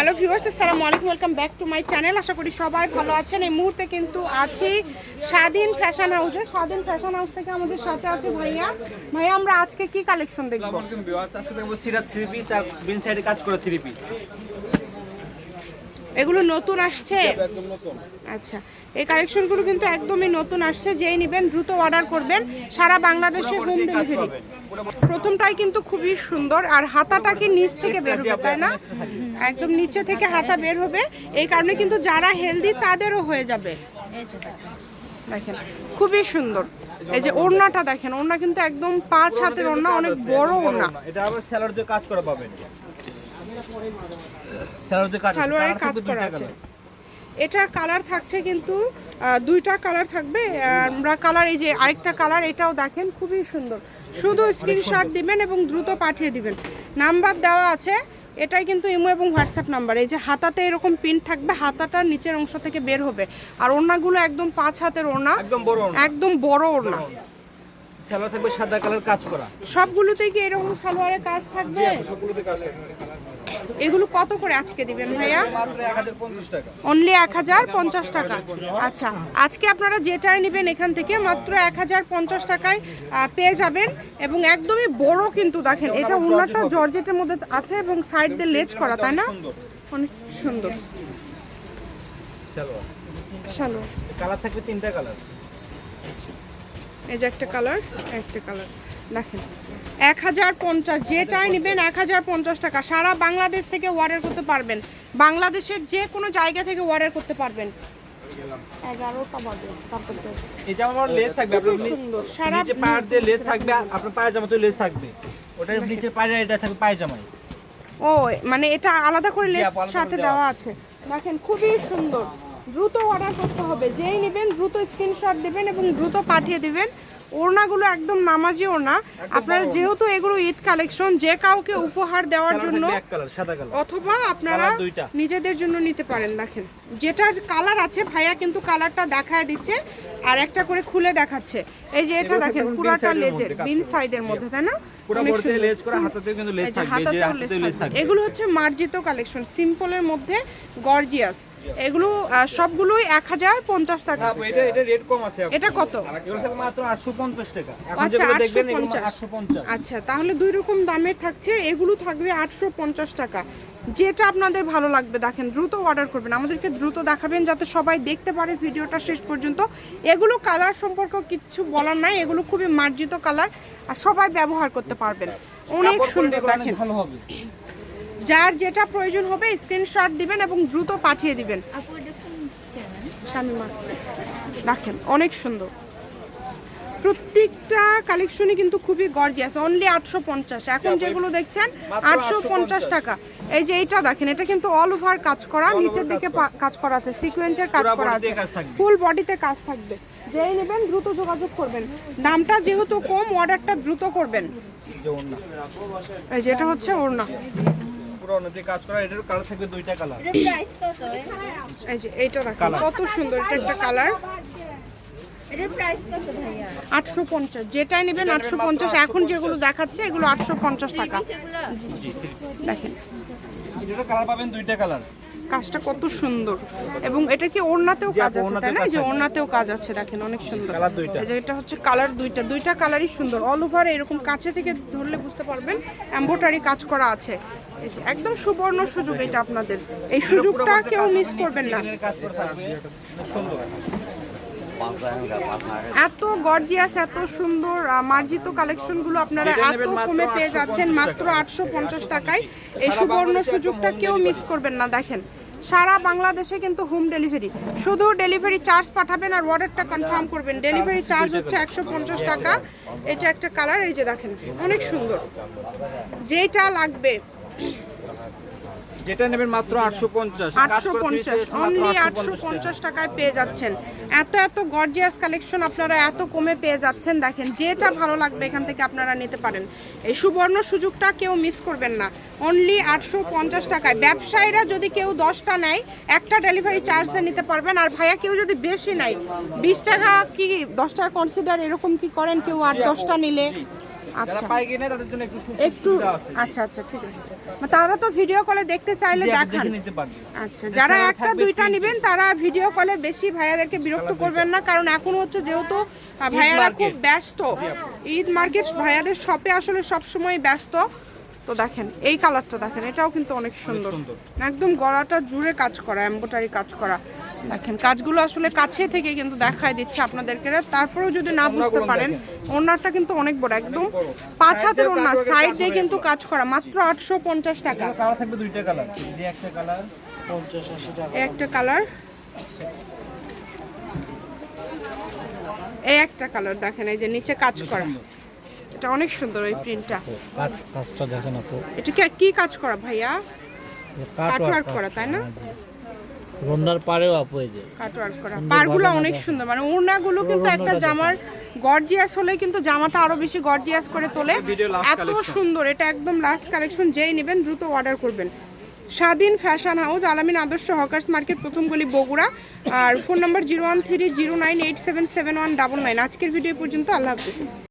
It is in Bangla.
হ্যালো ভিউয়ার্স, আসসালামু আলাইকুম, welcome back to my channel. আশা করি সবাই ভালো আছেন। এই মুহূর্তে কিন্তু আছি স্বাধীন ফ্যাশন হাউসে। স্বাধীন ফ্যাশন হাউস থেকে আমাদের সাথে আছে ভাইয়া। ভাইয়া, আমরা আজকে কি কালেকশন দেখব? আজকে দেখব সিরা থ্রি পিস আর বিন সাইডে কাজ করা থ্রি পিস এগুলো নতুন আসছে? আচ্ছা এই কালেকশনগুলো কিন্তু একদমই নতুন আসছে যেই নেবেন দ্রুত অর্ডার করবেন সারা বাংলাদেশে হোম ডেলিভারি প্রথমটাই কিন্তু খুবই সুন্দর আর হাতাটা কি নিচ থেকে বের হবে তাই না? একদম নিচে থেকে হাতা বের হবে এই কারণে কিন্তু যারা হেলদি তাদেরও হয়ে যাবে। দেখেন। খুবই সুন্দর। এই যে ওড়নাটা দেখেন ওড়না কিন্তু একদম পাঁচ হাতের ওড়না অনেক বড় ওড়না। এটা আবার সেলার দিয়ে কাজ করা পাবেন। দিয়ে কাজ করা আছে। এটা কালার থাকছে কিন্তু দুইটা কালার থাকবে। আমরা কালার এই যে আরেকটা কালার এটাও দেখেন খুবই সুন্দর। শুধু স্ক্রিনশট দিবেন এবং দ্রুত পাঠিয়ে দিবেন। নাম্বার দেওয়া আছে এটাই কিন্তু ইমো এবং হোয়াটসঅ্যাপ নাম্বার। এই যে হাতাতে এরকম প্রিন্ট থাকবে হাতাটার নিচের অংশ থেকে বের হবে। আর ওড়নাগুলো একদম পাঁচ হাতের ওড়না। একদম বড় ওড়না। একদম বড় ওড়না। সেলার থাকবে সাদা কালার কাজ করা। সবগুলোতেই কি এরকম সালোয়ারের কাজ থাকবে? সবগুলোতে কাজ থাকবে। এগুলো কত করে আজকে দিবেন ভাইয়া? মাত্র 1050 টাকা অনলি এক হাজার পঞ্চাশ টাকা। আচ্ছা আজকে আপনারা যেটাই নেবেন এখান থেকে মাত্র এক হাজার পঞ্চাশ টাকায় পেয়ে যাবেন এবং একদমই বড় কিন্তু দেখেন এটা ওনারটা জর্জেটের মধ্যে আছে এবং সাইড দিয়ে লেজ করা তাই না? অনেক সুন্দর। সেলোয়ার। কালার থাকবে তিনটা কালার। এই যে একটা কালার একটা কালার। দেখেন এক হাজার পঞ্চাশ যেটাই নেবেন এক হাজার পঞ্চাশ টাকা। সারা বাংলাদেশ থেকে অর্ডার করতে পারবেন। বাংলাদেশের যে কোনো জায়গা থেকে অর্ডার করতে পারবেন। ও মানে এটা আলাদা করে লেস সাথে দেওয়া আছে। দেখেন খুবই সুন্দর। দ্রুত অর্ডার করতে হবে। যেই নেবেন দ্রুত স্ক্রিনশট দিবেন এবং দ্রুত পাঠিয়ে দিবেন। ওড়নাগুলো একদম নামাজি ওড়না আপনারা যেহেতু এগুলো ঈদ কালেকশন যে কাউকে উপহার দেওয়ার জন্য অথবা আপনারা নিজেদের জন্য নিতে পারেন দেখেন। যেটার কালার আছে ভাইয়া কিন্তু কালারটা দেখায় দিচ্ছে আর একটা করে খুলে দেখাচ্ছে। এই যে এটা দেখেন পুরাটা লেজের বিন সাইডের মধ্যে তাই না? এগুলো হচ্ছে মার্জিত কালেকশন সিম্পলের মধ্যে গর্জিয়াস। এগুলো সবগুলোই এক হাজার পঞ্চাশ টাকা। এটা এটা রেট কম আছে এটা কত? এগুলো থাকবে মাত্র 850 টাকা। আচ্ছা আটশো পঞ্চাশ। আচ্ছা তাহলে দুই রকম দামের থাকছে। এগুলো থাকবে আটশো পঞ্চাশ টাকা। যেটা আপনাদের ভালো লাগবে দেখেন দ্রুত অর্ডার করবেন। আমাদেরকে দ্রুত দেখাবেন যাতে সবাই দেখতে পারে ভিডিওটা শেষ পর্যন্ত। এগুলো কালার সম্পর্কে কিছু বলার নাই। এগুলো খুবই মার্জিত কালার আর সবাই ব্যবহার করতে পারবেন। অনেক সুন্দর দেখেন। ভালো হবে। যার যেটা প্রয়োজন হবে স্ক্রিনশট দিবেন এবং দ্রুত পাঠিয়ে দিবেন। শামিমা। দেখেন অনেক সুন্দর। প্রত্যেকটা কালেকশনই কিন্তু খুবই গর্জিয়াস অনলি আটশো পঞ্চাশ। এখন যেগুলো দেখছেন আটশো পঞ্চাশ টাকা। এই যে এইটা দেখেন এটা কিন্তু অল ওভার কাজ করা নিচের দিকে পা- কাজ করা আছে সিকোয়েন্সের কাজ করা আছে। ফুল বডিতে কাজ থাকবে। যেই নেবেন দ্রুত যোগাযোগ করবেন। দামটা যেহেতু কম অর্ডারটা দ্রুত করবেন। এই যে এটা হচ্ছে ওড়না। পুরো কাজ করা এটার কালার থাকবে দুইটা কালার এই যে এইটা দেখেন কত সুন্দর এটা একটা কালার এটার প্রাইস কত ভাইয়া? আটশো পঞ্চাশ যেটাই নেবেন আটশো পঞ্চাশ। এখন যেগুলো দেখাচ্ছে এগুলো আটশো পঞ্চাশ টাকা। দেখেন। কালার পাবেন দুইটা কালার কাজটা কত সুন্দর। এবং এটা কি ওড়নাতেও কাজ আছে তাই না? যে। ওড়নাতেও কাজ আছে দেখেন অনেক সুন্দর। এটা হচ্ছে কালার দুইটা। দুইটা কালারই সুন্দর। অল ওভার এরকম কাছে থেকে ধরলে বুঝতে পারবেন এমব্রয়ডারি কাজ করা আছে। একদম সুবর্ণ সুযোগ এটা আপনাদের। এই সুযোগটা কেউ মিস করবেন না। এত গর্জিয়াস এত সুন্দর মার্জিত কালেকশনগুলো আপনারা এত কমে পেয়ে যাচ্ছেন মাত্র আটশো পঞ্চাশ টাকায়। এই সুবর্ণ সুযোগটা কেউ মিস করবেন না দেখেন। সারা বাংলাদেশে কিন্তু হোম ডেলিভারি। শুধু ডেলিভারি চার্জ পাঠাবেন আর অর্ডারটা কনফার্ম করবেন। ডেলিভারি চার্জ হচ্ছে একশো পঞ্চাশ টাকা। এটা একটা কালার এই যে দেখেন, অনেক সুন্দর। যেটা লাগবে যেটা নেবেন মাত্র 850 আটশো পঞ্চাশ অনলি আটশো পঞ্চাশ টাকায় পেয়ে যাচ্ছেন। এত এত গর্জিয়াস কালেকশন আপনারা এত কমে পেয়ে যাচ্ছেন। দেখেন যেটা ভালো লাগবে এখান থেকে আপনারা নিতে পারেন। এই সুবর্ণ সুযোগটা কেউ মিস করবেন না। অনলি আটশো পঞ্চাশ টাকায়। ব্যবসায়ীরা যদি কেউ দশটা নেয় একটা ডেলিভারি চার্জ দিয়ে নিতে পারবেন। আর ভাইয়া কেউ যদি বেশি নেয় বিশ টাকা কি দশ টাকা কনসিডার এরকম কি করেন? কেউ আর দশটা নিলে? আচ্ছা। তাদের জন্য একটু একটু আচ্ছা আচ্ছা ঠিক আছে। তারা তো ভিডিও কলে দেখতে চাইলে দেখান। আচ্ছা যারা একটা দুইটা নেবেন তারা ভিডিও কলে বেশি ভাইয়াদেরকে বিরক্ত করবেন না কারণ এখন হচ্ছে যেহেতু ভাইয়ারা খুব ব্যস্ত। ঈদ মার্কেট ভাইয়াদের শপে আসলে সব সময় ব্যস্ত। তো দেখেন এই কালারটা দেখেন এটাও কিন্তু অনেক সুন্দর। একদম গলাটা জুড়ে কাজ করা এমব্রয়ডারি কাজ করা। দেখেন কাজগুলো আসলে কাছে থেকে কিন্তু দেখায় দিচ্ছে আপনাদেরকে। তারপরেও যদি না বুঝতে পারেন ওনারটা কিন্তু অনেক বড় একদম পাঁচ হাতের ওনার সাইড দিয়ে কিন্তু কাজ করা মাত্র আটশো পঞ্চাশ টাকা। কালার থাকবে দুইটা কালার। যে একটা কালার একটা কালার। এই একটা কালার দেখেন এই যে নিচে কাজ করা। এটা অনেক সুন্দর ওই প্রিন্টটা। কাজটা দেখেন আপু। এটা কি কি কাজ করা ভাইয়া? কাট ওয়ার্ক করা তাই না? রন্ডার পারেও আপু এই যে কাট ওয়ার্ক করা। পারগুলো অনেক সুন্দর। মানে ওড়নাগুলো কিন্তু একটা জামার গর্জিয়াস হলে কিন্তু জামাটা আরও বেশি গর্জিয়াস করে তোলে। এত সুন্দর। এটা একদম লাস্ট কালেকশন যেই নেবেন দ্রুত অর্ডার করবেন। স্বাধীন ফ্যাশন হাউস আলামিন আদর্শ হকার্স মার্কেট প্রথম গলি বগুড়া। আর phone number zero one three zero nine eight seven seven one double nine আজকের ভিডিও পর্যন্ত। আল্লাহ হাফিজ।